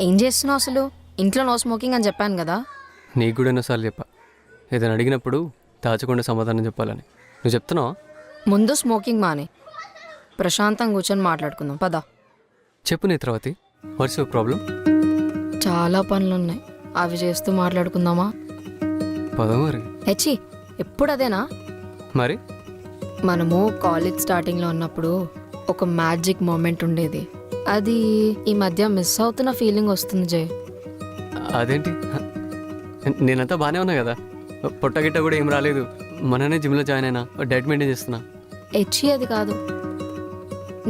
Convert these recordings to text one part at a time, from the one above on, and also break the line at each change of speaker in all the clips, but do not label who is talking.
ఏం చేస్తున్నావు అసలు? ఇంట్లో నో స్మోకింగ్ అని చెప్పాను కదా.
నీకు కూడా ఎన్నోసార్లు చెప్పా. ఏదైనా అడిగినప్పుడు దాచకుండా సమాధానం చెప్పాలని. నువ్వు చెప్తున్నావా?
ముందు స్మోకింగ్ మానే. ప్రశాంతంగా కూర్చొని మాట్లాడుకుందాం. పద.
చెప్పు నేత్రవతి. వాట్స్ యువర్ ప్రాబ్లం
చాలా పనులు ఉన్నాయి అవి చేస్తూ మాట్లాడుకుందామా?
పద మరి.
హెచ్చి ఎప్పుడు అదేనా?
మరి?
మనము కాలేజ్ స్టార్టింగ్లో ఉన్నప్పుడు ఒక మ్యాజిక్ మూమెంట్ ఉండేది. అది ఈ మధ్య మిస్ అవుతున్న ఫీలింగ్ వస్తుంది జయ్
అదేంటి? నేనంతా బాగానే ఉన్నా కదా. పొట్ట గిట్ట కూడా ఏం రాలేదు. మననే జిమ్లో జాయిన్ అయినా డైట్ మెయింటైన్ చేస్తున్నా.
హెచ్చి అది కాదు.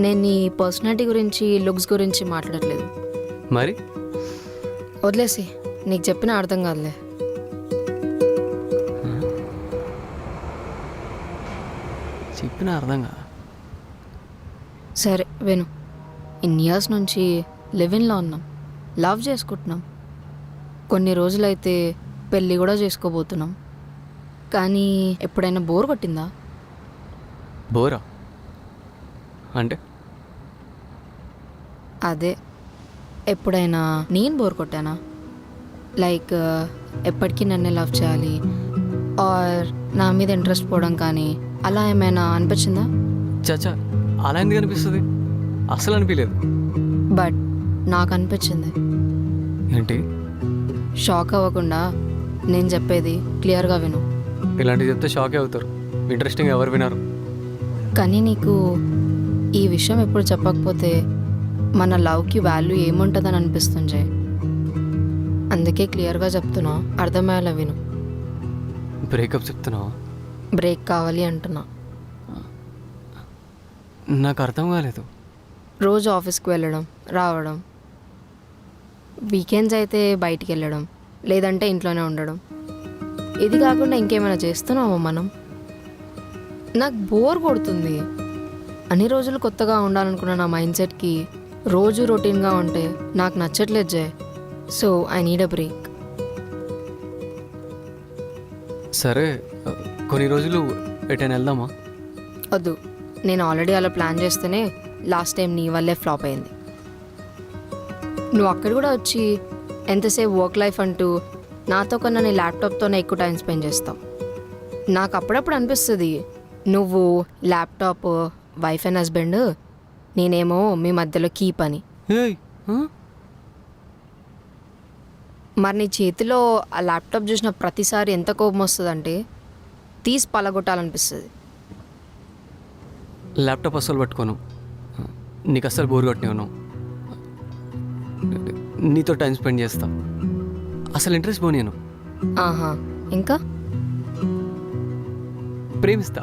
నేను నీ పర్సనాలిటీ గురించి లుక్స్ గురించి మాట్లాడట్లేదు
మరి?
వదిలేసి నీకు చెప్పిన అర్థం కాదులే.
చెప్పిన అర్థం కాదా.
సరే విను. ఇన్ని ఇయర్స్ నుంచి లివిన్లో ఉన్నాం. లవ్ చేసుకుంటున్నాం. కొన్ని రోజులైతే పెళ్ళి కూడా చేసుకోబోతున్నాం. కానీ ఎప్పుడైనా బోర్ కొట్టిందా?
బోరా అంటే?
అదే. ఎప్పుడైనా నేను బోర్ కొట్టానా? లైక్ ఎప్పటికీ నన్నే లవ్ చేయాలి. ఆర్ నా మీద ఇంట్రెస్ట్ పోవడం కానీ అలా ఏమైనా అనిపించిందా?
చచ్చా అలా ఎందుకు అనిపిస్తుంది? అసలు అనిపించలేదు
బట్ నాకు అనిపించింది
ఏంటి?
షాక్ అవ్వకుండా నేను చెప్పేది క్లియర్గా విను.
ఇలాంటివి చెప్తే షాకే అవుతారు. ఇంట్రెస్టింగ్ ఎవరు వినారు.
కానీ నీకు ఈ విషయం ఎప్పుడు చెప్పకపోతే మన లవ్కి వాల్యూ ఏముంటుందని అనిపిస్తుంది అందుకే క్లియర్గా చెప్తున్నా అర్థమయ్యేలా విను.
బ్రేకప్ చెప్తున్నావా?
బ్రేక్ కావాలి అంటున్నా.
నాకు అర్థం కాలేదు.
రోజు ఆఫీస్కి వెళ్ళడం రావడం. వీకెండ్స్ అయితే బయటికి వెళ్ళడం లేదంటే ఇంట్లోనే ఉండడం. ఇది కాకుండా ఇంకేమైనా చేస్తున్నామా మనం? నాకు బోర్ కొడుతుంది. అన్ని రోజులు కొత్తగా ఉండాలనుకున్న నా మైండ్ సెట్కి రోజు రొటీన్గా ఉంటే నాకు నచ్చట్లేదు Jay so I need a break.
సరే కొన్ని రోజులు ఎటైనా వెళ్దామా?
వద్దు. నేను ఆల్రెడీ అలా ప్లాన్ చేస్తేనే లాస్ట్ టైం నీ వల్లే ఫ్లాప్ అయింది. నువ్వు అక్కడ కూడా వచ్చి ఎంతసేపు వర్క్ లైఫ్ అంటూ నాతో కన్నా నీ ల్యాప్టాప్తోనే ఎక్కువ టైం స్పెండ్ చేస్తావు. నాకు అప్పుడప్పుడు అనిపిస్తుంది నువ్వు ల్యాప్టాప్ వైఫ్ అండ్ హస్బెండ్ నేనేమో మీ మధ్యలో కీప్ అని? మరి నీ చేతిలో ఆ ల్యాప్టాప్ చూసిన ప్రతిసారి ఎంత కోపం వస్తుందంటే తీసి పలగొట్టాలనిపిస్తుంది.
ల్యాప్టాప్ అస్సలు పట్టుకోను. నీకు అస్సలు బోర్ కొట్టినాను నీతో టైం స్పెండ్ చేస్తా. అసలు ఇంట్రెస్ట్ పోనీను
ఆహా ఇంకా?
ప్రేమిస్తా.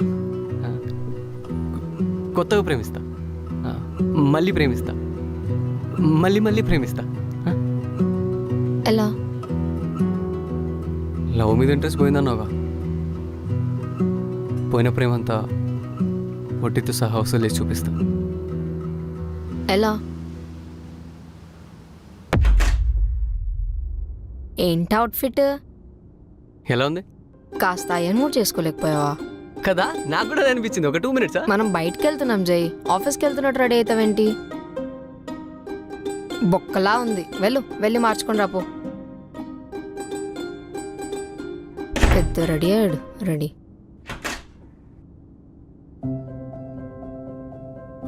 కొత్తగా ప్రేమిస్తా. మళ్ళీ ప్రేమిస్తా. మళ్ళీ మళ్ళీ ప్రేమిస్తా.
ఎలా?
లవ్ మీద ఇంట్రెస్ట్ పోయిందన్నావుగా. పోయిన ప్రేమంతా వడ్డీతో సహా వసూలు చూపిస్తా.
ఎలా? ఏంటి అవుట్ఫిట్
ఎలా ఉంది?
కాస్త అయ్యను కూడా చేసుకోలేకపోయావా?
కదా నాకు కూడా అదే అనిపించింది. ఒక టూ మినిట్సా
మనం బయటకు వెళ్తున్నాం జై. ఆఫీస్కి వెళ్తున్నట్టు రెడీ అవుతావేంటి? బొక్కలా ఉంది. వెళ్ళు వెళ్ళి మార్చుకొని రాపో. పెద్ద రెడీ అయ్యాడు. రెడీ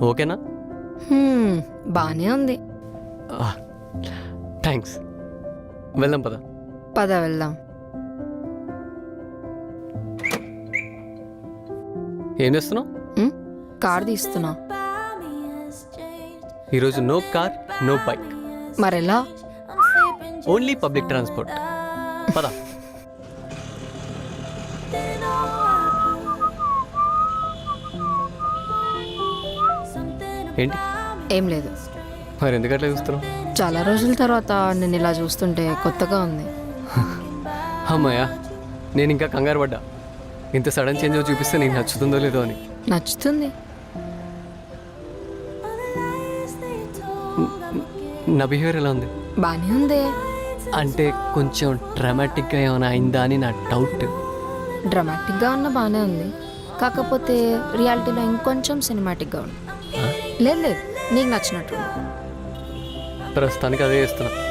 ఓకేనా?
హ్మ్, బానే ఉంది.
థ్యాంక్స్ వెళ్దాం పద.
పద వెళ్దాం.
ఏం చేస్తున్నావు?
కార్ తీస్తున్నా.
ఈరోజు నో కార్ నో బైక్.
మరెలా?
Only public transport. పద. ఏంటి?
ఏం లేదు.
మరి ఎందుకట్లా చూస్తున్నావు?
చాలా రోజుల తర్వాత నేను ఇలా చూస్తుంటే కొత్తగా ఉంది.
అమ్మాయ్యా నేను ఇంకా కంగారు పడ్డా. ఇంత సడన్ చేంజ్ చూపిస్తే నీకు నచ్చుతుందో లేదో అని.
నచ్చుతుంది.
నా బిహేవియర్ ఎలా ఉంది?
బానే ఉంది.
అంటే కొంచెం డ్రామాటిక్గా ఏమైనా అయిందా అని నా డౌట్
డ్రామాటిక్గా ఉన్న బాగానే ఉంది. కాకపోతే రియాలిటీలో ఇంకొంచెం సినిమాటిక్గా ఉంది. లేదు లేదు నీకు నచ్చినట్టు.
ప్రస్తుతానికి అదే ఇస్తున్నా